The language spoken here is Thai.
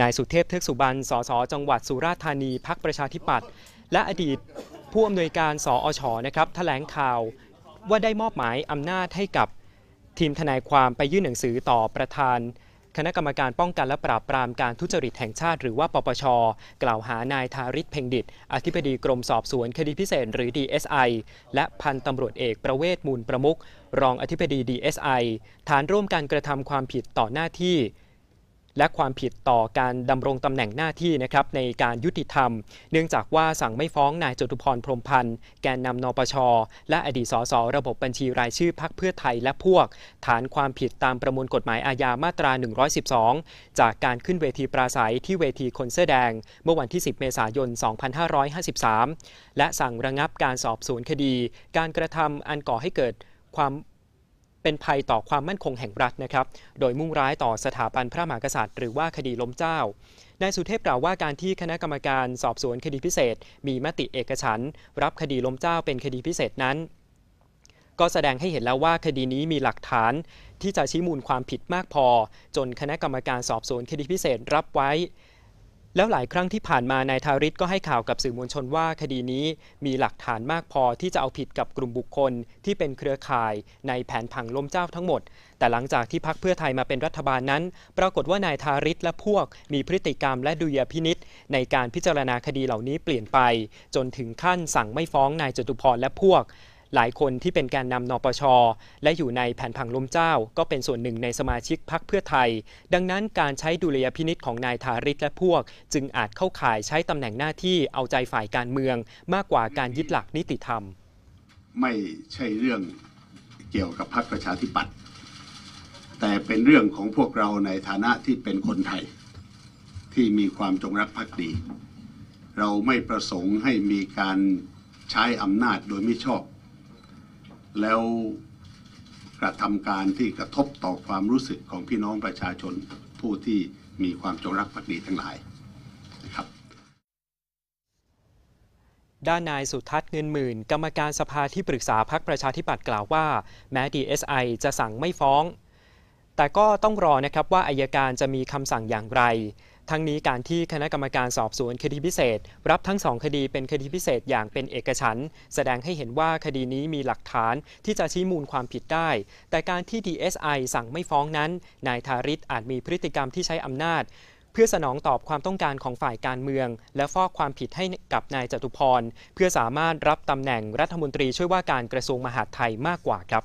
นายสุเทพเทือกสุบรรณ สส จังหวัดสุราษฎร์ธานี พักประชาธิปัตย์ และอดีตผู้อำนวยการสอชนะครับแถลงข่าวว่าได้มอบหมายอำนาจให้กับทีมทนายความไปยื่นหนังสือต่อประธาน คณะกรรมการป้องกันและปราบปรามการทุจริตแห่งชาติ หรือว่าปปช กล่าวหานายทาริศเพ่งดิต อธิบดีกรมสอบสวนคดีพิเศษหรือ DSI และพันตำรวจเอกประเวศมูลประมุขรองอธิบดี DSI ฐานร่วมการกระทำความผิดต่อหน้าที่ และความผิดต่อการดำรงตำแหน่งหน้าที่นะครับในการยุติธรรม เนื่องจากว่าสั่งไม่ฟ้องนายจตุพรพรมพันธ์แกนนำนปช และอดีตสสระบบบัญชีรายชื่อพักเพื่อไทยและพวก ฐานความผิดตามประมวลกฎหมายอาญามาตรา 112 จากการขึ้นเวทีปราศัยที่เวทีคนเสื้อแดง เมื่อวันที่ 10 เมษายน 2553 และสั่งระงับการสอบสวนคดี การกระทำอันก่อให้เกิดความ เป็นภัยต่อความมั่นคงแห่งรัฐนะครับ โดยมุ่งร้ายต่อสถาบันพระมหากษัตริย์ หรือว่าคดีล้มเจ้านายสุเทพกล่าวว่าการที่คณะกรรมการสอบสวนคดีพิเศษ มีมติเอกฉันรับคดีล้มเจ้าเป็นคดีพิเศษนั้น ก็แสดงให้เห็นแล้วว่าคดีนี้มีหลักฐานที่จะชี้มูลความผิดมากพอ จนคณะกรรมการสอบสวนคดีพิเศษรับไว้ แล้วหลายครั้งที่ผ่านมานายทาริศก็ให้ข่าวกับสื่อมวลชนว่าคดีนี้มีหลักฐานมากพอที่จะเอาผิดกับกลุ่มบุคคลที่เป็นเครือข่ายในแผนผังล้มเจ้าทั้งหมด แต่หลังจากที่พักเพื่อไทยมาเป็นรัฐบาลนั้น ปรากฏว่านายทาริศและพวกมีพฤติกรรมและดุลยพินิษในการพิจารณาคดีเหล่านี้เปลี่ยนไป จนถึงขั้นสั่งไม่ฟ้องนายจตุพรและพวก หลายคนที่เป็นแกนนำนปช และอยู่ในแผนผังล้มเจ้า ก็เป็นส่วนหนึ่งในสมาชิกพักเพื่อไทย ดังนั้นการใช้ดุลยพินิษของนายทาริศและพวก จึงอาจเข้าข่ายใช้ตำแหน่งหน้าที่เอาใจฝ่ายการเมือง มากกว่าการยึดหลักนิติธรรม ไม่ใช่เรื่องเกี่ยวกับพรรคประชาธิปัตย์แต่เป็นเรื่องของพวกเราในฐานะที่เป็นคนไทย ที่มีความจงรักภักดี เราไม่ประสงค์ให้มีการใช้อำนาจโดยไม่ชอบ แล้วกระทำการที่กระทบต่อความรู้สึกของพี่น้องประชาชนผู้ที่มีความจงรักภักดีทั้งหลายนะครับด้านนายสุทัศน์เงินหมื่น กรรมการสภาที่ปรึกษาพักประชาธิปัตย์กล่าวว่า แม้ DSI จะสั่งไม่ฟ้อง แต่ก็ต้องรอนะครับว่าอายการจะมีคำสั่งอย่างไร ทั้งนี้การที่คณะกรรมการสอบสวนคดีพิเศษ รับทั้งสองคดีเป็นคดีพิเศษอย่างเป็นเอกฉันท์แสดงให้เห็นว่าคดีนี้มีหลักฐานที่จะชี้มูลความผิดได้ แต่การที่ DSI สั่งไม่ฟ้องนั้น นายทาริศอาจมีพฤติกรรมที่ใช้อำนาจเพื่อสนองตอบความต้องการของฝ่ายการเมือง และฟอกความผิดให้กับนายจตุพร เพื่อสามารถรับตำแหน่งรัฐมนตรีช่วยว่าการกระทรวงมหาดไทยมากกว่าครับ